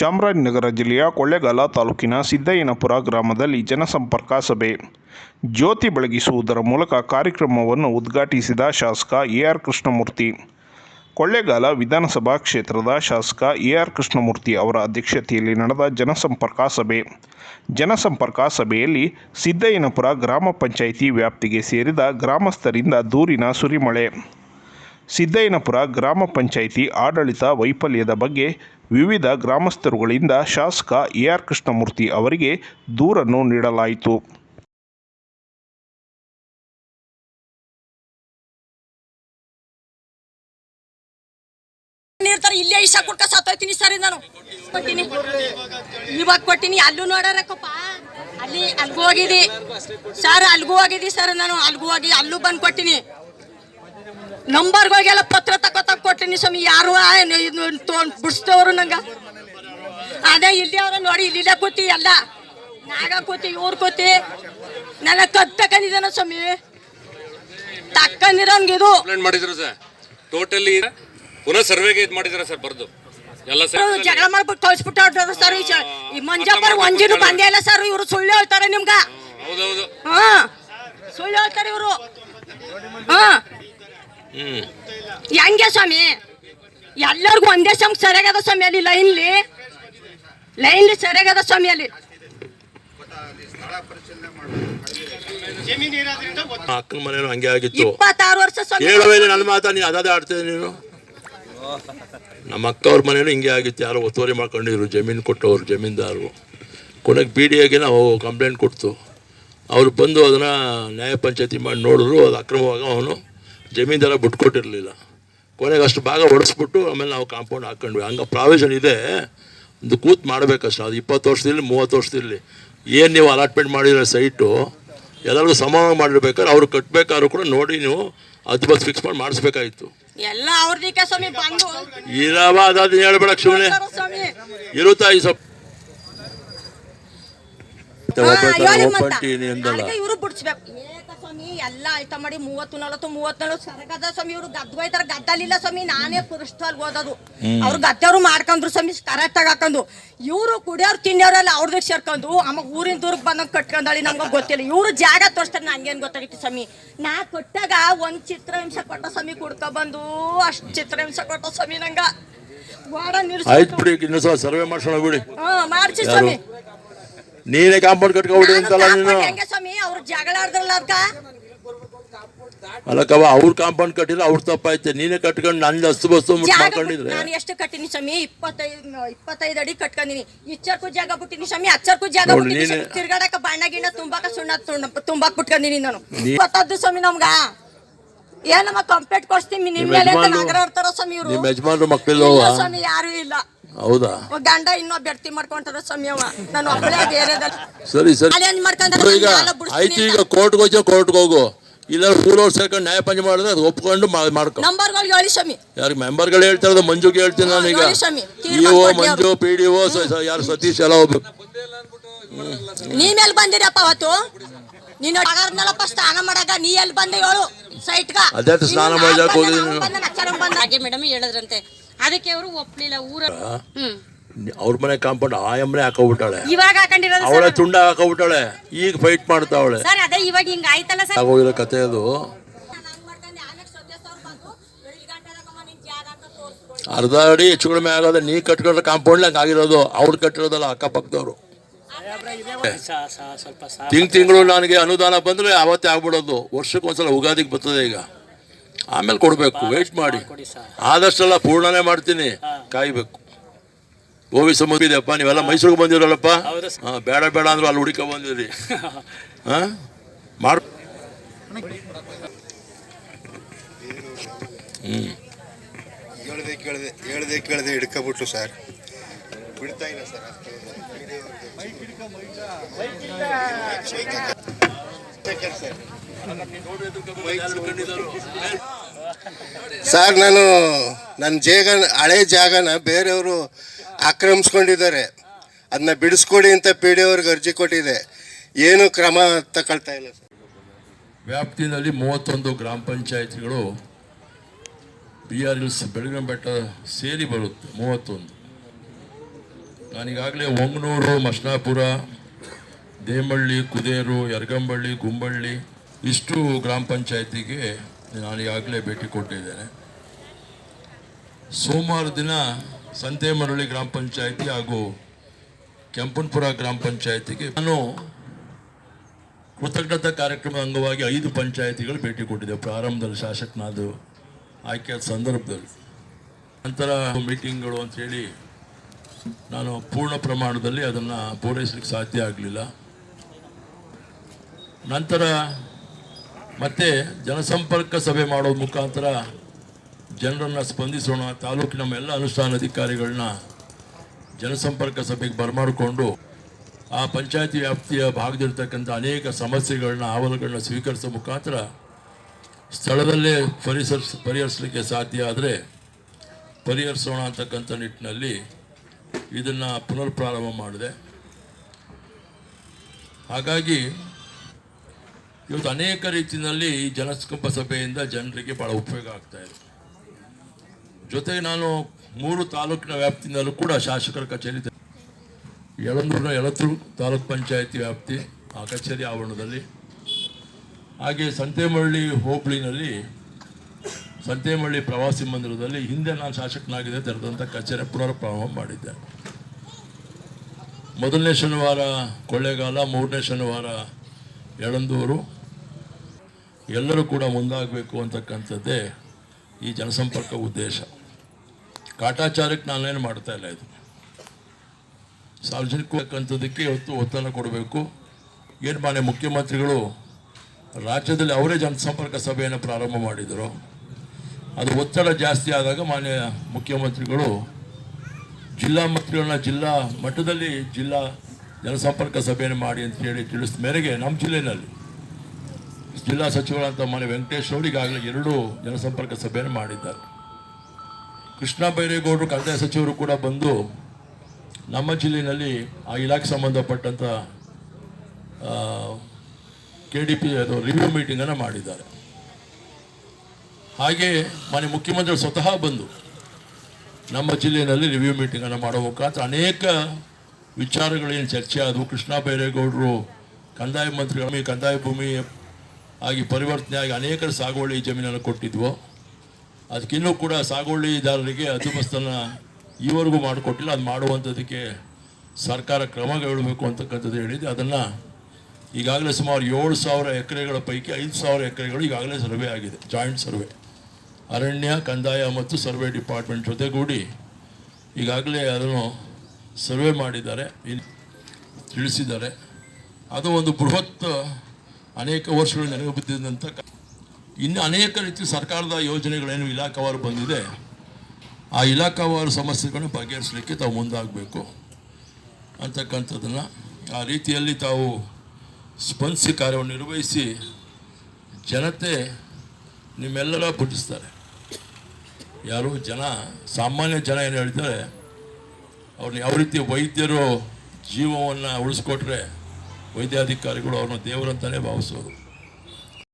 ಚಾಮರಾಜನಗರ ಜಿಲ್ಲೆಯ ಕೊಳ್ಳೇಗಾಲ ತಾಲೂಕಿನ ಸಿದ್ದಯ್ಯನಪುರ ಗ್ರಾಮದಲ್ಲಿ ಜನಸಂಪರ್ಕ ಸಭೆ. ಜ್ಯೋತಿ ಬೆಳಗಿಸುವುದರ ಮೂಲಕ ಕಾರ್ಯಕ್ರಮವನ್ನು ಉದ್ಘಾಟಿಸಿದ ಶಾಸಕ ಎ ಆರ್ ಕೃಷ್ಣಮೂರ್ತಿ. ಕೊಳ್ಳೇಗಾಲ ವಿಧಾನಸಭಾ ಕ್ಷೇತ್ರದ ಶಾಸಕ ಎ ಆರ್ ಕೃಷ್ಣಮೂರ್ತಿ ಅವರ ಅಧ್ಯಕ್ಷತೆಯಲ್ಲಿ ನಡೆದ ಜನಸಂಪರ್ಕ ಸಭೆ. ಜನಸಂಪರ್ಕ ಸಭೆಯಲ್ಲಿ ಸಿದ್ದಯ್ಯನಪುರ ಗ್ರಾಮ ಪಂಚಾಯಿತಿ ವ್ಯಾಪ್ತಿಗೆ ಸೇರಿದ ಗ್ರಾಮಸ್ಥರಿಂದ ದೂರಿನ ಸುರಿಮಳೆ. ಸಿದ್ದಯ್ಯನಪುರ ಗ್ರಾಮ ಪಂಚಾಯಿತಿ ಆಡಳಿತ ವೈಫಲ್ಯದ ಬಗ್ಗೆ ವಿವಿಧ ಗ್ರಾಮಸ್ಥರುಗಳಿಂದ ಶಾಸಕ ಎ ಆರ್ ಕೃಷ್ಣಮೂರ್ತಿ ಅವರಿಗೆ ದೂರನ್ನು ನೀಡಲಾಯಿತು. ಇಲ್ಲೇ ಇಷ್ಟ ಕೊಟ್ಟ ಸತ್ತೋಯ್ತೀನಿ ಸರ್ ನಾನು. ಕೊಟ್ಟಿನಿ. ಇವಾಗ ಕೊಟ್ಟಿನಿ, ಅಲ್ಲೂ ನೋಡಾರಕ್ಕಪ್ಪ. ಅಲ್ಲಿ ಅಲ್ಗೂ ಹೋಗಿದಿ. ಸರ್, ಅಲ್ಗೂ ಹೋಗಿದಿ ಸರ್ ನಾನು. ಅಲ್ಗೂ ಹೋಗಿ, ಅಲ್ಲೂ ಬಂದು ಕೊಟ್ಟಿನಿ. ನಂಬರ್ಗಳಿಗೆಲ್ಲ ಪತ್ರ ತಗೋತ ಕೊಟ್ಟಿನಿ ಸ್ವಾಮಿ ಯಾರು ಬಿಡಿಸ್ದವ್ರು ನಂಗ? ಅದೇ ಇಲ್ಲಿ ಅವ್ರ ನೋಡಿ ಇಲ್ಲಿಲ್ಲ ಕೂತಿ ಎಲ್ಲ. ನಾಗ ಕೂತಿ ಇವ್ರು ಕೂತಿ. ನನ್ನ ಕದ್ ತಕೊಂಡಿದ್ದಾನ ಸ್ವಾಮಿ ತಕ್ಕಂದಿರೋನ್ಗಿದು ಮಾಡಿದ್ರು ಸರ್. ಟೋಟಲಿ ಪುನಃ ಸರ್ವೆಗೆ ಇದು ಮಾಡಿದ್ರ ಸರ್ ಬರ್ದು. ಎಲ್ಲ ಜಗಳ ಮಾಡ್ಬಿಟ್ಟು ಕಳ್ಸ್ಬಿಟ್ಟು ಸರ್ ಈ ಮಂಜಪ್ಪರ್ ಒಂದಿನ ಬಂದೇ ಇಲ್ಲ ಸರ್ ಇವರು ಸುಳ್ಳು ಹೇಳ್ತಾರೆ ನಿಮ್ಗ. ಹೌದೌದು. ಹಾ ಸುಳ್ಳು ಹೇಳ್ತಾರೆ ಇವರು. ಹಾ. ಹೆಂಗೆ ಸ್ವಾಮಿ? ಎಲ್ಲರಿಗೂ ಒಂದೇ ಸಮ ಸರಿಯಾಗದ ಸ್ವಾಮಿ ಅಲ್ಲಿ ಲೈನ್ಲಿ? ಲೈನ್ಲಿ ಸರಿಯಾಗದ ಸ್ವಾಮಿ ಅಲ್ಲಿ. ಅಕ್ಕನ ಮನೇನು ಹಂಗೆ ಆಗಿತ್ತು. ಇಪ್ಪತ್ತಾರು ವರ್ಷ ಸರಿ ಹೇಳುವ ನನ್ನ ಮಾತಾ ನೀನು ಅದಾದ ಆಡ್ತಿದ್ದೆ ನೀನು? ನಮ್ಮ ಅಕ್ಕ ಅವ್ರ ಮನೇನು ಹಿಂಗೆ ಆಗಿತ್ತು. ಯಾರೋ ಒತ್ತುವರಿ ಮಾಡ್ಕೊಂಡಿದ್ರು ಜಮೀನು ಕೊಟ್ಟವ್ರು ಜಮೀನ್ದಾರರು ಕೊನೆಗೆ ಬಿ ಡಿ ಎಗೆ ನಾವು ಕಂಪ್ಲೇಂಟ್ ಕೊಡ್ತು ಅವ್ರು ಬಂದು ಅದನ್ನು ನ್ಯಾಯ ಪಂಚಾಯತಿ ಮಾಡಿ ನೋಡಿದ್ರು ಅದು ಅಕ್ರಮವಾಗ ಅವನು ಜಮೀನ್ದಾರ ಬಿಟ್ಕೊಟ್ಟಿರಲಿಲ್ಲ. ಕೊನೆಗೆ ಅಷ್ಟು ಭಾಗ ಹೊಡೆಸ್ಬಿಟ್ಟು ಆಮೇಲೆ ನಾವು ಕಾಂಪೌಂಡ್ ಹಾಕ್ಕೊಂಡ್ವಿ. ಹಂಗೆ ಪ್ರಾವಿಷನ್ ಇದೆ. ಒಂದು ಕೂತ್ ಮಾಡಬೇಕಷ್ಟು. ಅದು ಇಪ್ಪತ್ತು ವರ್ಷದಲ್ಲಿ ಮೂವತ್ತು ವರ್ಷದಲ್ಲಿ. ಏನು ನೀವು ಅಲಾಟ್ಮೆಂಟ್ ಮಾಡಿರೋ ಸೈಟು ಎಲ್ಲರಿಗೂ ಸಮಾನ ಮಾಡಿರ್ಬೇಕಾದ್ರೆ ಅವ್ರು ಕಟ್ಬೇಕಾದ್ರೂ ಕೂಡ ನೋಡಿ ನೀವು ಅದು ಬಸ್ ಫಿಕ್ಸ್ ಮಾಡಿ ಮಾಡಿಸ್ಬೇಕಾಗಿತ್ತು ಎಲ್ಲ ಅವ್ರಿಗೆ ಸ್ವಾಮಿ ಬಂದು ಇರವ ಅದಾದ ಹೇಳ್ಬೇಡ ಸುಮ್ಮನೆ ಇರುತ್ತಾ ಈ ಸ್ವಲ್ಪ ಹೇಳಿ ಮತ್ತ. ಒಪ್ಪಂಟಿ ಎಂದಲ್ಲ ಅದಕ್ಕೆ ಇವ್ರು ಬಿಡ್ಸ್ಬೇಕು. ಏಕ ಸ್ವಾಮಿ ಎಲ್ಲ ಆಯ್ತ ಮಾಡಿ ಮೂವತ್ತು ನಲವತ್ತು ಮೂವತ್ತು ನಲವತ್ತು ಸರಗದ ಸ್ವಾಮಿ ಇವ್ರು ಗದ್ದು ಹೋಯ್ತಾರ ಗದ್ದಲಿಲ್ಲ ಸ್ವಾಮಿ ನಾನೇ ಪುರುಷಲ್ಲಿ ಓದೋದು. ಅವ್ರು ಗದ್ದವ್ರು ಮಾಡ್ಕೊಂಡ್ರು ಸ್ವಾಮಿ ಕರೆಕ್ಟ್ ಆಗಿ ಹಾಕೊಂಡು ಇವರು ಕುಡಿಯೋರು ತಿನ್ನೋರೆಲ್ಲ ಅವ್ರದಕ್ಕೆ ಸೇರ್ಕೊಂಡು ಆಮೇಲೆ ಊರಿನ ದೂರಕ್ಕೆ ಬಂದಂಗೆ ಕಟ್ಕೊಂಡಳಿ ನಮ್ಗೆ ಗೊತ್ತಿಲ್ಲ. ಇವರು ಜಾಗ ತೋರಿಸ್ತಾರೆ ನಂಗೇನು ಗೊತ್ತಾಗಿತ್ತು ಸ್ವಾಮಿ. ನಾ ಕೊಟ್ಟಾಗ ಒಂದು ಚಿತ್ರಹಿಂಸೆ ಕೊಟ್ಟ ಸ್ವಾಮಿ ಕುಡ್ಕೊ ಬಂದು ಅಷ್ಟು ಚಿತ್ರಹಿಂಸೆ ಕೊಟ್ಟ ಸ್ವಾಮಿ ನಂಗ. ಸರ್ವೆ ಮಾಡ್ಸೋಣ ಬಿಡಿ. ಹಾ ಮಾಡ್ಸಿ ಸ್ವಾಮಿ. ನೀನೇ ಕಾಂಪೌಂಡ್ ಕಟ್ಕೊಬಿಡಿ ಅಂತಲ್ಲ ನಾನು. ಹೆಂಗೆ ಸ್ವಾಮಿ? ಅವ್ರು ಜಗಳ ಆಡಿದ್ರಲ್ಲ ಅದ್ಕ? ಅಲ್ಲಕ್ಕವ ಅವ್ರು ಕಾಂಪೌಂಡ್ ಕಟ್ಟಿದ್ರೆ ಅವ್ರು ತಪ್ಪಾಯ್ತು. ನೀನೇ ಕಟ್ಕೊಂಡು ನನ್ನ ಹಸು ಬಸ್ಸು ಮುಟ್ಟು ಜಾಗ ಮಾಡ್ಕೊಂಡಿದ್ರೆ. ನಾನು ಎಷ್ಟು ಕಟ್ಟಿನಿ ಸ್ವಾಮಿ? ಇಪ್ಪತ್ತೈದು ಇಪ್ಪತ್ತೈದು ಅಡಿ ಕಟ್ಕೊಂಡಿನಿ. ಇಚ್ಚರ್ಕು ಜಾಗ ಬಿಟ್ಟಿನಿ ಸ್ವಾಮಿ. ಅಚ್ಚರ್ಕು ಜಾಗ ನೋಡು, ಬಿಟ್ಟಿನಿ ನೀನೆ- ಸ್ವಾಮಿ. ತಿರ್ಗಾಡಕ ಬಣ್ಣ ಗಿಣ್ಣ ತುಂಬಾಕ ಸುಣ್ಣ ತುಣ್ಣ- ತುಂಬಾಕ್ ಬಿಟ್ಕೊಂಡಿನಿ ನಾನು. ಇಪ್ಪತ್ತದ್ದು ಸ್ವಾಮಿ ನಮ್ಗ. ಏನಮ್ಮ ನಮ್ಮ ಕಂಪ್ಲೇಂಟ್ ಕೊಡ್ಸ್ತೀನಿ? ನಿಮ್ ನಿಮ್ಮ ಮೇಲೆ ಅಂತ ಯಜಮಾನ್ರು- ನಗರ ಇರ್ತಾರ ಸ್ವಾಮಿ ಇವ್ರು. ನಿಮ್ಮ ಯಜಮಾನ್ರು ಇಲ್ಲ ಸ್ವಾಮಿ ಯಾರು ಇಲ್ಲ. ಹೌದಾ? ಗಂಡ ಇನ್ನೊಬ್ಬ ಬೆಡ್ತಿ ಮಾಡ್ಕೊಂತಾರ ಸ್ವಾಮಿ ಅವ. ನಾನು ಒಬ್ಬಳೇ ಬೇರೆದಲ್ಲಿ ಸರಿ ಸರಿ. ಈಗ ಆಯ್ತು ಈಗ ಕೋರ್ಟ್ಗೆ ಕೋರ್ಟ್ಗೆ ಹೋಗು. ಇಲ್ಲ ಮೂರು ವರ್ಷ ಸೇರ್ಕೊಂಡು ನ್ಯಾಯ ಪಂಚ ಮಾಡಿದ್ರೆ ಅದು ಒಪ್ಕೊಂಡು ಮಾ- ಮಾಡ್ಕೊ. ನಂಬರ್ಗಳು ಹೇಳಿ ಸ್ವಾಮಿ. ಯಾರಿಗೆ ಮೆಂಬರ್ಗಳು ಹೇಳ್ತಾ ಇರೋದು ಮಂಜುಗೆ ಹೇಳ್ತೀನಿ ನಾನೀಗ ನೋಡಿ ಸ್ವಾಮಿ, ಇ ತೀರ್ಮಾನ ಓ ಕೊಡ್ಲಿ ಮಂಜು ಪಿ ಡಿ ಓ ಯಾರು ಸತೀಶ್ ಎಲ್ಲ ಹೋಗ್ಬೇಕು. ನೀ ಎಲ್ಲಿ ಬಂದಿರಪ್ಪ ಅವತ್ತು? ನೀನು ಸ್ನಾನ ಮಾಡಾಗ ನೀ ಎಲ್ಲಿ ಬಂದೆ ಹೇಳು. ಸೈಟ್ಗ. ಅದೇ ಸ್ನಾನ ಮಾಡಕ್ ಹೋಗಿದ್ದೀನಿ ನಾನು. ಹಾಗೆ ಮೇಡಮ್ ಹೇಳಿದ್ರಂತೆ. ಅದಕ್ಕೆ ಅವರು ಒಪ್ಲಿಲ್ಲ ಊರ ಹ್ಮ್. ಅವ್ರ ಮನೆ ಕಾಂಪೌಂಡ್ ಆ ಎಮ್ಮನೆ ಹಾಕೋಬಿಟ್ಟಾಳೆ. ಇವಾಗ ಹಾಕೊಂಡಿರೋದು ಅವಳೆ ತುಂಡ ಹಾಕೋಬಿಟ್ಟಾಳೆ. ಈಗ ಫೈಟ್ ಮಾಡ್ತಾವಳೆ ಸರ್ ಅದೇ ಇವಾಗ ಹಿಂಗ ಆಯ್ತಲ್ಲ ಸರ್? ಆಗೋಗಿರೋ ಕತೆ ಅದು. ಅರ್ಧ ಅಡಿ ಹೆಚ್ಚು ಕಡಿಮೆ ಆಗೋದು ನೀ ಕಟ್ಕೊಂಡ್ರೆ ಕಾಂಪೌಂಡ್ ಹಂಗೆ ಆಗಿರೋದು. ಅವ್ರು ಕಟ್ಟಿರೋದಲ್ಲ ಅಕ್ಕಪಕ್ಕದವ್ರು. ತಿಂಗ್ ತಿಂಗಳು ನನಗೆ ಅನುದಾನ ಬಂದ್ರೆ ಅವತ್ತೇ ಆಗ್ಬಿಡೋದು. ವರ್ಷಕ್ಕೊಂದ್ಸಲ ಉಗಾದಿಗೆ ಬರ್ತದೆ ಈಗ. ಆಮೇಲೆ ಕೊಡಬೇಕು ವೇಟ್ ಮಾಡಿ. ಆದಷ್ಟೆಲ್ಲ ಪೂರ್ಣನೇ ಮಾಡ್ತೀನಿ. ಕಾಯಬೇಕು. ಗೋವಿ ಸಮುದ್ರ ಇದೆಯಪ್ಪ ನೀವೆಲ್ಲ ಮೈಸೂರಿಗೆ ಬಂದಿರಲ್ಲಪ್ಪ? ಹಾ ಬೇಡ ಬೇಡ ಅಂದ್ರು ಅಲ್ಲಿ ಹುಡುಕ ಬಂದಿರಿ. ಹಾ? ಮಾಡ್ ಹೇಳ್ದೆ ಕೇಳ್ದೆ ಹೇಳ್ದೆ ಕೇಳ್ದೆ ಹಿಡ್ಕೊಬಿಟ್ರು ಸರ್. ಬಿಡ್ತಾ ಇಲ್ಲ ಸರ್ ಸರ್. ನಾನು ನನ್ನ ಜೇಗ ಹಳೆ ಜಾಗನ ಬೇರೆಯವರು ಆಕ್ರಮಿಸ್ಕೊಂಡಿದ್ದಾರೆ. ಅದನ್ನ ಬಿಡಿಸ್ಕೊಡಿ ಅಂತ ಪಿ ಡಿ ಅವ್ರಿಗೆ ಅರ್ಜಿ ಕೊಟ್ಟಿದೆ. ಏನು ಕ್ರಮ ತಗೊಳ್ತಾ ಇಲ್ಲ ಸರ್. ವ್ಯಾಪ್ತಿಯಲ್ಲಿ ಮೂವತ್ತೊಂದು ಗ್ರಾಮ ಪಂಚಾಯತಿಗಳು ಬಿ ಆರ್ ಎಲ್ಸ್ ಬೆಳಗಿನ ಬೆಟ್ಟ ಸೇರಿ ಬರುತ್ತೆ, ಮೂವತ್ತೊಂದು. ನಾನೀಗಾಗಲೇ ಒಂಗನೂರು ಮಸ್ನಾಪುರ ದೇಮಳ್ಳಿ ಕುದೇರು, ಯರಗಂಬಳ್ಳಿ, ಗುಂಬಳ್ಳಿ, ಇಷ್ಟು ಗ್ರಾಮ ಪಂಚಾಯತಿಗೆ ನಾನು ಈಗಾಗಲೇ ಭೇಟಿ ಕೊಟ್ಟಿದ್ದೇನೆ. ಸೋಮವಾರ ದಿನ ಸಂತೆಮರಳಿ ಗ್ರಾಮ ಪಂಚಾಯಿತಿ ಹಾಗೂ ಕೆಂಪನ್ಪುರ ಗ್ರಾಮ ಪಂಚಾಯಿತಿಗೆ ನಾನು ಕೃತಜ್ಞತಾ ಕಾರ್ಯಕ್ರಮದ ಅಂಗವಾಗಿ ಐದು ಪಂಚಾಯಿತಿಗಳು ಭೇಟಿ ಕೊಟ್ಟಿದೆ. ಪ್ರಾರಂಭದಲ್ಲಿ ಶಾಸಕನಾದ ಆಯ್ಕೆಯ ಸಂದರ್ಭದಲ್ಲಿ. ನಂತರ ಮೀಟಿಂಗ್ಗಳು ಅಂಥೇಳಿ ನಾನು ಪೂರ್ಣ ಪ್ರಮಾಣದಲ್ಲಿ ಅದನ್ನು ಪೂರೈಸಲಿಕ್ಕೆ ಸಾಧ್ಯ ಆಗಲಿಲ್ಲ. ನಂತರ ಮತ್ತೆ ಜನಸಂಪರ್ಕ ಸಭೆ ಮಾಡೋ ಮುಖಾಂತರ ಜನರನ್ನು ಸ್ಪಂದಿಸೋಣ, ತಾಲೂಕಿನ ಎಲ್ಲ ಅನುಷ್ಠಾನ ಅಧಿಕಾರಿಗಳನ್ನ ಜನಸಂಪರ್ಕ ಸಭೆಗೆ ಬರಮಾಡಿಕೊಂಡು ಆ ಪಂಚಾಯತಿ ವ್ಯಾಪ್ತಿಯ ಭಾಗದಲ್ಲಿರ್ತಕ್ಕಂಥ ಅನೇಕ ಸಮಸ್ಯೆಗಳನ್ನ ಅಹವಾಲುಗಳನ್ನ ಸ್ವೀಕರಿಸೋ ಮುಖಾಂತರ ಸ್ಥಳದಲ್ಲೇ ಪರಿಸರಿಸ್, ಪರಿಹರಿಸಲಿಕ್ಕೆ ಸಾಧ್ಯ ಆದರೆ ಪರಿಹರಿಸೋಣ ಅಂತಕ್ಕಂಥ ನಿಟ್ಟಿನಲ್ಲಿ ಇದನ್ನು ಪುನರ್ ಪ್ರಾರಂಭ ಮಾಡಿದೆ. ಹಾಗಾಗಿ ಇವತ್ತು ಅನೇಕ ರೀತಿಯಲ್ಲಿ ಜನಸಂಪರ್ಕ ಸಭೆಯಿಂದ ಜನರಿಗೆ ಬಹಳ ಉಪಯೋಗ ಆಗ್ತಾ ಇದೆ. ಜೊತೆಗೆ ನಾನು ಮೂರು ತಾಲೂಕಿನ ವ್ಯಾಪ್ತಿಯಿಂದಲೂ ಕೂಡ ಶಾಸಕರ ಕಚೇರಿ ಯಳಂದೂರಿನ ಯಳತ್ತೂರು ತಾಲೂಕ್ ಪಂಚಾಯತಿ ವ್ಯಾಪ್ತಿ, ಆ ಕಚೇರಿ ಆವರಣದಲ್ಲಿ. ಹಾಗೆ ಸಂತೇಮಳ್ಳಿ ಹೋಬಳಿನಲ್ಲಿ ಸಂತೇಮಳ್ಳಿ ಪ್ರವಾಸಿ ಮಂದಿರದಲ್ಲಿ ಹಿಂದೆ ನಾನು ಶಾಸಕನಾಗಿದೆ ತೆರೆದಂಥ ಕಚೇರಿ ಪುನರ್ ಪ್ರಾರಂಭ ಮಾಡಿದ್ದೆ. ಮೊದಲನೇ ಶನಿವಾರ ಕೊಳ್ಳೇಗಾಲ, ಮೂರನೇ ಶನಿವಾರ ಯಳಂದೂರು ಎಲ್ಲರೂ ಕೂಡ ಮುಂದಾಗಬೇಕು ಅಂತಕ್ಕಂಥದ್ದೇ ಈ ಜನಸಂಪರ್ಕ ಉದ್ದೇಶ. ಕಾಟಾಚಾರಕ್ಕೆ ನಾನೇನು ಮಾಡ್ತಾ ಇಲ್ಲ ಇದು ಸಾರ್ವಜನಿಕಕ್ಕಂಥದ್ದಕ್ಕೆ ಇವತ್ತು ಒತ್ತನ್ನು ಕೊಡಬೇಕು. ಏನು ಮಾನ್ಯ ಮುಖ್ಯಮಂತ್ರಿಗಳು ರಾಜ್ಯದಲ್ಲಿ ಅವರೇ ಜನಸಂಪರ್ಕ ಸಭೆಯನ್ನು ಪ್ರಾರಂಭ ಮಾಡಿದರು. ಅದು ಒತ್ತಡ ಜಾಸ್ತಿ ಆದಾಗ ಮಾನ್ಯ ಮುಖ್ಯಮಂತ್ರಿಗಳು ಜಿಲ್ಲಾ ಮಂತ್ರಿಗಳನ್ನ ಜಿಲ್ಲಾ ಮಟ್ಟದಲ್ಲಿ ಜಿಲ್ಲಾ ಜನಸಂಪರ್ಕ ಸಭೆಯನ್ನು ಮಾಡಿ ಅಂತ ಹೇಳಿ ತಿಳಿಸಿದ ಮೇರೆಗೆ ನಮ್ಮ ಜಿಲ್ಲೆಯಲ್ಲಿ ಜಿಲ್ಲಾ ಸಚಿವರಂತ ಮನೆ ವೆಂಕಟೇಶ್ ಅವರು ಈಗಾಗಲೇ ಎರಡು ಜನಸಂಪರ್ಕ ಸಭೆಯನ್ನು ಮಾಡಿದ್ದಾರೆ. ಕೃಷ್ಣ ಬೈರೇಗೌಡರು ಕಂದಾಯ ಸಚಿವರು ಕೂಡ ಬಂದು ನಮ್ಮ ಜಿಲ್ಲೆಯಲ್ಲಿ ಆ ಇಲಾಖೆ ಸಂಬಂಧಪಟ್ಟಂಥ ಕೆ ಡಿ ಪಿ ಅದು ರಿವ್ಯೂ ಮೀಟಿಂಗನ್ನು ಮಾಡಿದ್ದಾರೆ. ಹಾಗೆ ಮನೆ ಮುಖ್ಯಮಂತ್ರಿಗಳು ಸ್ವತಃ ಬಂದು ನಮ್ಮ ಜಿಲ್ಲೆಯಲ್ಲಿ ರಿವ್ಯೂ ಮೀಟಿಂಗನ್ನು ಮಾಡೋ ಮುಖಾಂತರ ಅನೇಕ ವಿಚಾರಗಳೇನು ಚರ್ಚೆ ಆದವು. ಕೃಷ್ಣ ಬೈರೇಗೌಡರು ಕಂದಾಯ ಮಂತ್ರಿಗಳ ಕಂದಾಯ ಭೂಮಿ ಆಗಿ ಪರಿವರ್ತನೆ ಆಗಿ ಅನೇಕರ ಸಾಗುವಳಿ ಜಮೀನನ್ನು ಕೊಟ್ಟಿದ್ವು. ಅದಕ್ಕಿನ್ನೂ ಕೂಡ ಸಾಗುವಳಿದಾರರಿಗೆ ಹದ್ದುಬಸ್ತನ್ನು ಈವರೆಗೂ ಮಾಡಿಕೊಟ್ಟಿಲ್ಲ. ಅದು ಮಾಡುವಂಥದ್ದಕ್ಕೆ ಸರ್ಕಾರ ಕ್ರಮ ಕೈಗೊಳ್ಳಬೇಕು ಅಂತಕ್ಕಂಥದ್ದು ಹೇಳಿದೆ. ಅದನ್ನು ಈಗಾಗಲೇ ಸುಮಾರು ಏಳು ಸಾವಿರ ಎಕರೆಗಳ ಪೈಕಿ ಐದು ಸಾವಿರ ಎಕರೆಗಳು ಈಗಾಗಲೇ ಸರ್ವೆ ಆಗಿದೆ. Joint survey. ಅರಣ್ಯ, ಕಂದಾಯ ಮತ್ತು ಸರ್ವೆ ಡಿಪಾರ್ಟ್ಮೆಂಟ್ ಜೊತೆಗೂಡಿ ಈಗಾಗಲೇ ಅದನ್ನು ಸರ್ವೆ ಮಾಡಿದ್ದಾರೆ. ತಿಳಿಸಿದ್ದಾರೆ. ಅದು ಒಂದು ಬೃಹತ್ ಅನೇಕ ವರ್ಷಗಳು ನನಗೆ ಬಿದ್ದಿದ್ದಂಥ ಇನ್ನು ಅನೇಕ ರೀತಿ ಸರ್ಕಾರದ ಯೋಜನೆಗಳೇನು ಇಲಾಖಾವಾರು ಬಂದಿದೆ, ಆ ಇಲಾಖಾವಾರು ಸಮಸ್ಯೆಗಳನ್ನು ಬಗೆಹರಿಸಲಿಕ್ಕೆ ತಾವು ಮುಂದಾಗಬೇಕು. ಅಂತಕ್ಕಂಥದ್ದನ್ನು ಆ ರೀತಿಯಲ್ಲಿ ತಾವು ಸ್ಪಂದಿಸಿ ಕಾರ್ಯವನ್ನು ನಿರ್ವಹಿಸಿ ಜನತೆ ನಿಮ್ಮೆಲ್ಲರ ಪುಟಿಸ್ತಾರೆ ಯಾರು ಜನ, ಸಾಮಾನ್ಯ ಜನ ಏನು ಹೇಳ್ತಾರೆ ಅವ್ರನ್ನ ಯಾವ ರೀತಿ ವೈದ್ಯರು ಜೀವವನ್ನು ಉಳಿಸ್ಕೊಟ್ರೆ ವೈದ್ಯಾಧಿಕಾರಿಗಳು ಅವನು ದೇವರಂತಲೇ ಭಾವಿಸೋದು.